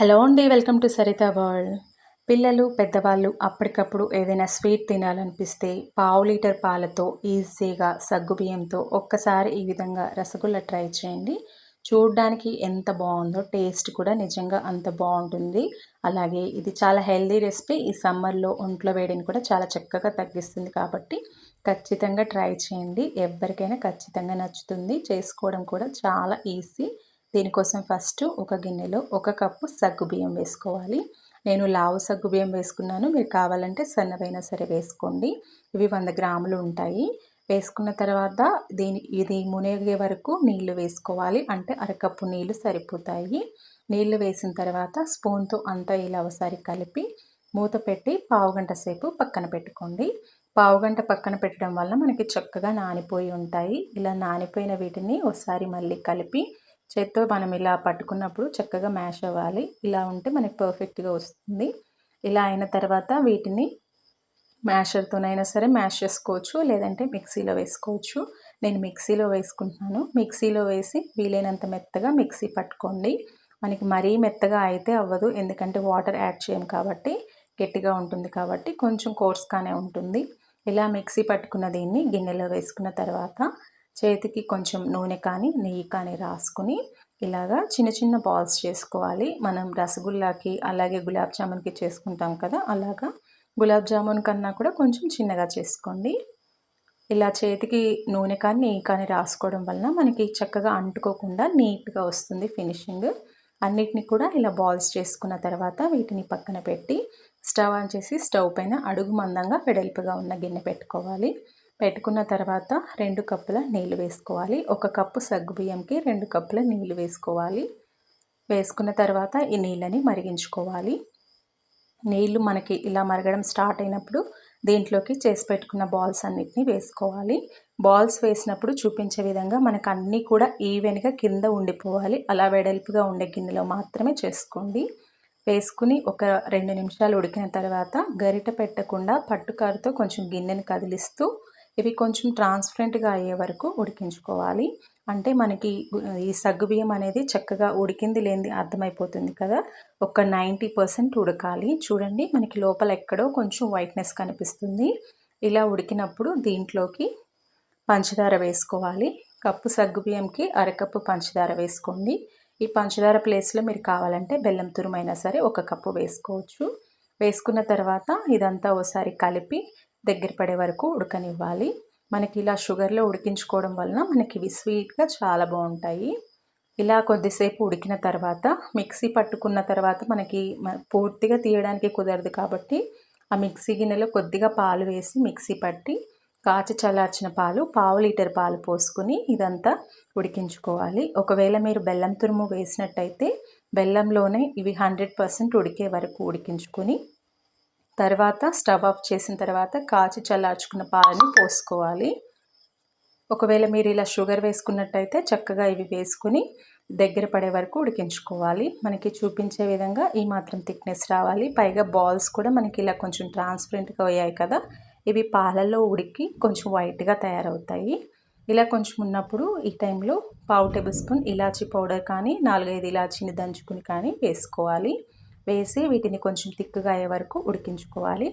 Hello అండి welcome to Saritha world. పిల్లలు పెద్దవాళ్ళు అప్పటికప్పుడు ఏదైనా స్వీట్ తినాలనిపిస్తే పావు లీటర్ పాలతో ఈజీగా సగ్గుబియ్యంతో ఒక్కసారి ఈ విధంగా రసగుల్లా ట్రై చేయండి. చూడడానికి ఎంత బాగుందో టేస్ట్ కూడా నిజంగా అంత బాగుంటుంది. అలాగే ఇది చాలా హెల్దీ రెసిపీ. ఈ సమ్మర్లో ఒంట్లో వేడిని కూడా చాలా చక్కగా తగ్గిస్తుంది కాబట్టి ఖచ్చితంగా ట్రై చేయండి. ఎవరికైనా ఖచ్చితంగా నచ్చుతుంది. చేసుకోవడం కూడా చాలా ఈజీ. దీనికోసం ఫస్ట్ ఒక గిన్నెలో ఒక కప్పు సగ్గు బియ్యం వేసుకోవాలి. నేను లావు సగ్గు బియ్యం వేసుకున్నాను. మీరు కావాలంటే సన్నవైనా సరే వేసుకోండి. ఇవి వంద గ్రాములు ఉంటాయి. వేసుకున్న తర్వాత దీని ఇది మునిగే వరకు నీళ్ళు వేసుకోవాలి. అంటే అరకప్పు నీళ్ళు సరిపోతాయి. నీళ్ళు వేసిన తర్వాత స్పూన్తో అంతా ఇలా ఒకసారి కలిపి మూత పెట్టి పావుగంట సేపు పక్కన పెట్టుకోండి. పావుగంట పక్కన పెట్టడం వల్ల మనకి చక్కగా నానిపోయి ఉంటాయి. ఇలా నానిపోయిన వీటిని ఒకసారి మళ్ళీ కలిపి చేత్తో మనం ఇలా పట్టుకున్నప్పుడు చక్కగా మ్యాష్ అవ్వాలి. ఇలా ఉంటే మనకి పర్ఫెక్ట్గా వస్తుంది. ఇలా అయిన తర్వాత వీటిని మ్యాషర్తోనైనా సరే మ్యాష్ చేసుకోవచ్చు. లేదంటే మిక్సీలో వేసుకోవచ్చు. నేను మిక్సీలో వేసుకుంటున్నాను. మిక్సీలో వేసి వీలైనంత మెత్తగా మిక్సీ పట్టుకోండి. మనకి మరీ మెత్తగా అయితే అవ్వదు. ఎందుకంటే వాటర్ యాడ్ చేయం కాబట్టి గట్టిగా ఉంటుంది కాబట్టి కొంచెం కోర్స్గానే ఉంటుంది. ఇలా మిక్సీ పట్టుకున్న దీన్ని గిన్నెలో వేసుకున్న తర్వాత చేతికి కొంచెం నూనె కానీ నెయ్యి కానీ రాసుకుని ఇలాగా చిన్న చిన్న బాల్స్ చేసుకోవాలి. మనం రసగుల్లాకి అలాగే గులాబ్ జామున్కి చేసుకుంటాం కదా అలాగా గులాబ్ జామున్ కన్నా కూడా కొంచెం చిన్నగా చేసుకోండి. ఇలా చేతికి నూనె కానీ నెయ్యి కానీ రాసుకోవడం వలన మనకి చక్కగా అంటుకోకుండా నీట్గా వస్తుంది ఫినిషింగ్. అన్నిటిని కూడా ఇలా బాల్స్ చేసుకున్న తర్వాత వీటిని పక్కన పెట్టి స్టవ్ ఆన్ చేసి స్టవ్ పైన అడుగు మందంగా వెడల్పుగా ఉన్న గిన్నె పెట్టుకోవాలి. పెట్టుకున్న తర్వాత రెండు కప్పుల నీళ్ళు వేసుకోవాలి. ఒక కప్పు సగ్గుబియ్యంకి రెండు కప్పుల నీళ్ళు వేసుకోవాలి. వేసుకున్న తర్వాత ఈ నీళ్ళని మరిగించుకోవాలి. నీళ్ళు మనకి ఇలా మరగడం స్టార్ట్ అయినప్పుడు దీంట్లోకి చేసి పెట్టుకున్న బాల్స్ అన్నిటిని వేసుకోవాలి. బాల్స్ వేసినప్పుడు చూపించే విధంగా మనకు అన్నీ కూడా ఈవెన్గా కింద ఉండిపోవాలి. అలా వెడల్పుగా ఉండే గిన్నెలో మాత్రమే చేసుకోండి. వేసుకుని ఒక రెండు నిమిషాలు ఉడికిన తర్వాత గరిట పెట్టకుండా పట్టుకారుతో కొంచెం గిన్నెని కదిలిస్తూ ఇవి కొంచెం ట్రాన్స్పరెంట్గా అయ్యే వరకు ఉడికించుకోవాలి. అంటే మనకి ఈ సగ్గుబియ్యం అనేది చక్కగా ఉడికింది లేనిది అర్థమైపోతుంది కదా. ఒక నైంటీ పర్సెంట్ ఉడకాలి. చూడండి మనకి లోపల ఎక్కడో కొంచెం వైట్నెస్ కనిపిస్తుంది. ఇలా ఉడికినప్పుడు దీంట్లోకి పంచదార వేసుకోవాలి. కప్పు సగ్గుబియ్యంకి అరకప్పు పంచదార వేసుకోండి. ఈ పంచదార ప్లేస్లో మీరు కావాలంటే బెల్లం తురుమైనా సరే ఒక కప్పు వేసుకోవచ్చు. వేసుకున్న తర్వాత ఇదంతా ఒకసారి కలిపి దగ్గర పడే వరకు ఉడకనివ్వాలి. మనకి ఇలా షుగర్లో ఉడికించుకోవడం వలన మనకి ఇవి స్వీట్గా చాలా బాగుంటాయి. ఇలా కొద్దిసేపు ఉడికిన తర్వాత మిక్సీ పట్టుకున్న తర్వాత మనకి పూర్తిగా తీయడానికి కుదరదు కాబట్టి ఆ మిక్సీ గిన్నెలో కొద్దిగా పాలు వేసి మిక్సీ పట్టి కాచి చల్లార్చిన పాలు పావు లీటర్ పాలు పోసుకుని ఇదంతా ఉడికించుకోవాలి. ఒకవేళ మీరు బెల్లం తురుము వేసినట్టయితే బెల్లంలోనే ఇవి హండ్రెడ్ పర్సెంట్ ఉడికే వరకు ఉడికించుకొని తర్వాత స్టవ్ ఆఫ్ చేసిన తర్వాత కాచి చల్లార్చుకున్న పాలని పోసుకోవాలి. ఒకవేళ మీరు ఇలా షుగర్ వేసుకున్నట్టయితే చక్కగా ఇవి వేసుకుని దగ్గర పడే వరకు ఉడికించుకోవాలి. మనకి చూపించే విధంగా ఈ మాత్రం థిక్నెస్ రావాలి. పైగా బాల్స్ కూడా మనకి ఇలా కొంచెం ట్రాన్స్పరెంట్గా అయ్యాయి కదా ఇవి పాలల్లో ఉడికి కొంచెం వైట్గా తయారవుతాయి. ఇలా కొంచెం ఉన్నప్పుడు ఈ టైంలో పావు టేబుల్ స్పూన్ ఇలాచీ పౌడర్ కానీ నాలుగైదు ఇలాచీని దంచుకుని కానీ వేసుకోవాలి. వేసి వీటిని కొంచెం తిక్కుగా అయ్యే వరకు ఉడికించుకోవాలి.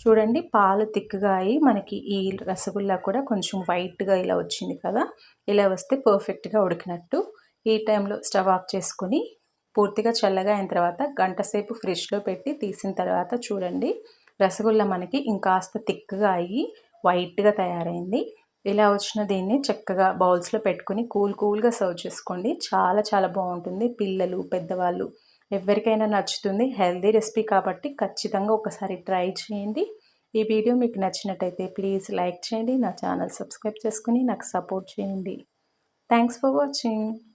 చూడండి పాలు తిక్కుగా అయ్యి మనకి ఈ రసగుల్లా కూడా కొంచెం వైట్గా ఇలా వచ్చింది కదా ఇలా వస్తే పర్ఫెక్ట్గా ఉడికినట్టు. ఈ టైంలో స్టవ్ ఆఫ్ చేసుకుని పూర్తిగా చల్లగా అయిన తర్వాత గంట సేపు ఫ్రిడ్జ్లో పెట్టి తీసిన తర్వాత చూడండి రసగుల్లా మనకి ఇంకాస్త తిక్కుగా అయ్యి వైట్గా తయారైంది. ఇలా వచ్చిన దీన్ని చక్కగా బౌల్స్లో పెట్టుకుని కూల్ కూల్గా సర్వ్ చేసుకోండి. చాలా చాలా బాగుంటుంది. పిల్లలు పెద్దవాళ్ళు ఎవరికైనా నచ్చుతుంది హెల్దీ రెసిపీ కాబట్టి ఖచ్చితంగా ఒకసారి ట్రై చేయండి. ఈ వీడియో మీకు నచ్చినట్టయితే ప్లీజ్ లైక్ చేయండి నా ఛానల్ సబ్స్క్రైబ్ చేసుకుని నాకు సపోర్ట్ చేయండి. Thanks for watching.